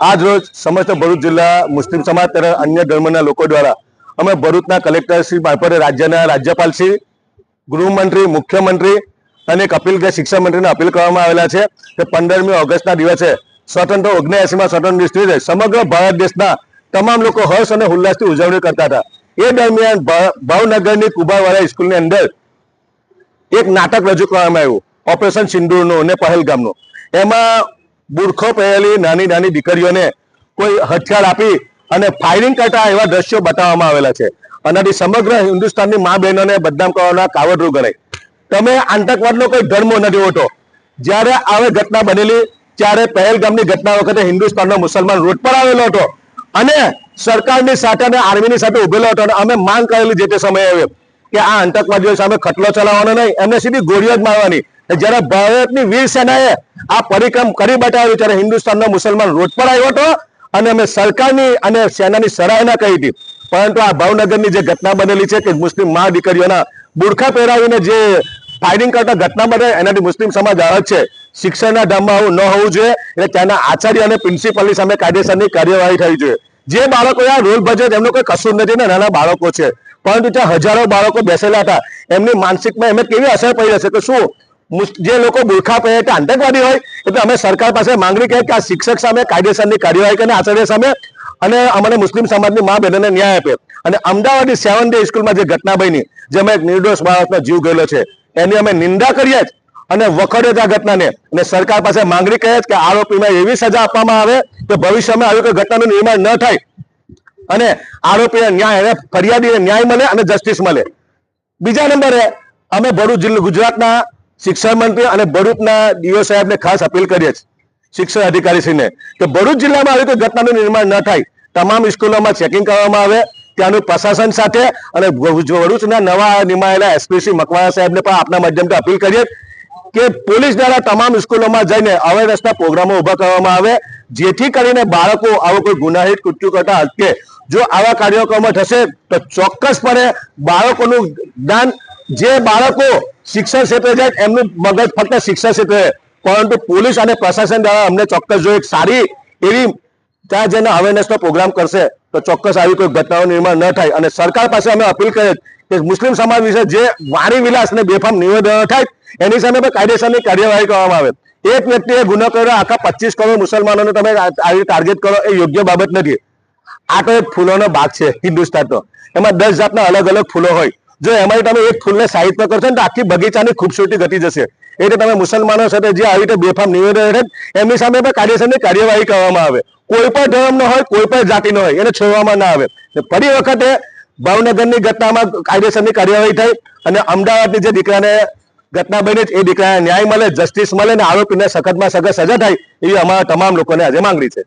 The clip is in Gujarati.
આજ રોજ સમસ્ત ભરૂચ જિલ્લા મુસ્લિમ સમાજ તથા અન્ય ધર્મના લોકો દ્વારા અમે ભરૂચના કલેક્ટર શ્રી મારફતે રાજ્યના શ્રી, ગૃહમંત્રી, મુખ્યમંત્રી અને કપિલ કે શિક્ષણ મંત્રીને અપીલ કરવામાં આવેલા છે કે પંદરમી ઓગસ્ટના દિવસે સ્વતંત્ર ઓગણએસીમાં સ્વતંત્ર દિવસે સમગ્ર ભારત દેશના તમામ લોકો હર્ષ અને ઉલ્લાસથી ઉજવણી કરતા હતા. એ દરમિયાન ભાવ- ભાવનગરની કુબાવાળા સ્કૂલની અંદર એક નાટક રજૂ કરવામાં આવ્યું. ઓપરેશન સિંદૂરનું અને પહેલગામનું. એમાં બુરખો પહેરેલી નાની નાની દીકરીઓને કોઈ હથિયાર આપી અને ફાયરિંગ કરતા એવા દ્રશ્યો બતાવવામાં આવેલા છે. આનાથી સમગ્ર હિન્દુસ્તાનની મા બહેનોને બદનામ કરવાના કાવડરૂ ગણાય. તમે આતંકવાદનો કોઈ ધર્મ નથી હોતો જ્યારે આવી ઘટના બનેલી, ત્યારે પહેલગામની ઘટના વખતે હિન્દુસ્તાનનો મુસલમાન રોડ પર આવેલો હતો. અને સરકારની સાથે અને આર્મીની સાથે ઉભેલો હતો અને અમે માંગ કરેલી જે તે સમયે કે આ આતંકવાદીઓ સામે ખટલો ચલાવવાનો નહીં, એમને સીધી ગોળીઓ જ મારવાની. જ્યારે ભારતની વીર સેનાએ આ પરિક્રમ કરી બતાવ્યું ત્યારે હિન્દુસ્તાનનો મુસલમાન રોડ પર આવ્યો હતો અને અમે સરકારની અને સેનાની સરાહના કરી હતી. પરંતુ આ ભાવનગરની જે ઘટના બનેલી છે કે મુસ્લિમ મા દીકરીઓના બુરખા પહેરાવીને જે ફાયરિંગ કરતા ઘટના બને એનાથી મુસ્લિમ સમાજ અલગ છે. શિક્ષણના ધામમાં આવું ન હોવું જોઈએ એટલે ત્યાંના આચાર્ય અને પ્રિન્સિપલની સામે કાયદેસરની કાર્યવાહી થવી જોઈએ. જે બાળકો આ રોલ ભજવે છે, એમનો કોઈ કસૂર નથી ને નાના બાળકો છે. પરંતુ ત્યાં હજારો બાળકો બેસેલા હતા. એમની માનસિકમાં એમને કેવી અસર પડી હશે? કે શું જે લોકો બુરખા પહેરે કે આતંકવાદી હોય, એટલે અમે સરકાર પાસે માંગણી કરી કે આ શિક્ષક સામે કાયદેસરની કાર્યવાહી કરીને આચાર્ય સામે અને અમને મુસ્લિમ સમાજની મા બહેનોને ન્યાય આપે. અને અમદાવાદની સેવન ડે સ્કૂલમાં જે ઘટના બની જેમાં એક નિર્દોષ બાળકનો જીવ ગયેલો છે, એની અમે નિંદા કરીએ જ અને વખોડે જ આ ઘટનાને. અને સરકાર પાસે માંગણી કરીએ કે આરોપીમાં એવી સજા આપવામાં આવે કે ભવિષ્યમાં આવી કોઈ ઘટનાનું નિર્માણ ન થાય. અને આરોપીને ન્યાય ફરિયાદીને ન્યાય મળે અને જસ્ટિસ મળે. બીજા નંબરે, અમે ભરૂચ જિલ્લો ગુજરાતના શિક્ષણ મંત્રી અને ભરૂચના ડીઓ સાહેબને ખાસ અપીલ કરીએ છીએ, શિક્ષણ અધિકારીશ્રીને, કે ભરૂચ જિલ્લામાં આવી કોઈ ઘટનાનું નિર્માણ ન થાય. તમામ સ્કૂલોમાં ચેકિંગ કરવામાં આવે, ત્યાંનું પ્રશાસન સાથે, અને ભરૂચ- ભરૂચના નવા નિમાયેલા એસપીસી મકવાણા સાહેબને પણ આપના માધ્યમથી અપીલ કરીએ કે પોલીસ દ્વારા તમામ સ્કૂલોમાં જઈને અવેરનેસના પ્રોગ્રામો ઊભા કરવામાં આવે, જેથી કરીને બાળકો આવો કોઈ ગુનાહિત કૃત્યુ કરતા અટકે. જો આવા કાર્યક્રમો થશે, તો ચોક્કસપણે બાળકોનું જ્ઞાન જે બાળકો શિક્ષણ ક્ષેત્રે જાય, એમનું મગજ ફક્ત શિક્ષણ ક્ષેત્રે પરંતુ પોલીસ અને પ્રશાસન દ્વારા અમને ચોક્કસ જો એક સારી એવી ત્યાં જઈને અવેરનેસનો પ્રોગ્રામ કરશે, તો ચોક્કસ આવી કોઈ ઘટનાનું નિર્માણ ન થાય. અને સરકાર પાસે અમે અપીલ કરીએ કે મુસ્લિમ સમાજ વિશે જે વાણી વિલાસ અને બેફામ નિવેદનો થાય, એની સામે પણ કાયદેસરની કાર્યવાહી કરવામાં આવે. એક વ્યક્તિએ ગુનો કર્યો, આખા પચીસ કરોડ મુસલમાનોને તમે આવી ટાર્ગેટ કરો, એ યોગ્ય બાબત નથી. આ તો એક ફૂલોનો બાગ છે હિન્દુસ્તાનનો એમાં દસ જાતના અલગ અલગ ફૂલો હોય. જો એમાં તમે એક ફૂલને સાહિત્ય કરશો ને તો આખી બગીચાની ખૂબસૂરતી ઘટી જશે. એટલે તમે મુસલમાનો સાથે જે આવી રીતે બેફામ નિવેદન છે એમની સામે પણ કાયદેસરની કાર્યવાહી કરવામાં આવે. કોઈ પણ ધર્મનો હોય, કોઈ પણ જાતિનો હોય, એને છોડવામાં ના આવે. ફરી વખતે ભાવનગરની ઘટનામાં કાયદેસરની કાર્યવાહી થઈ અને અમદાવાદની જે દીકરાને ઘટના બની એ દીકરાને ન્યાય મળે જસ્ટિસ મળે ને આરોપીને સખતમાં સખત સજા થાય એવી અમારા તમામ લોકોને આજે માંગણી છે.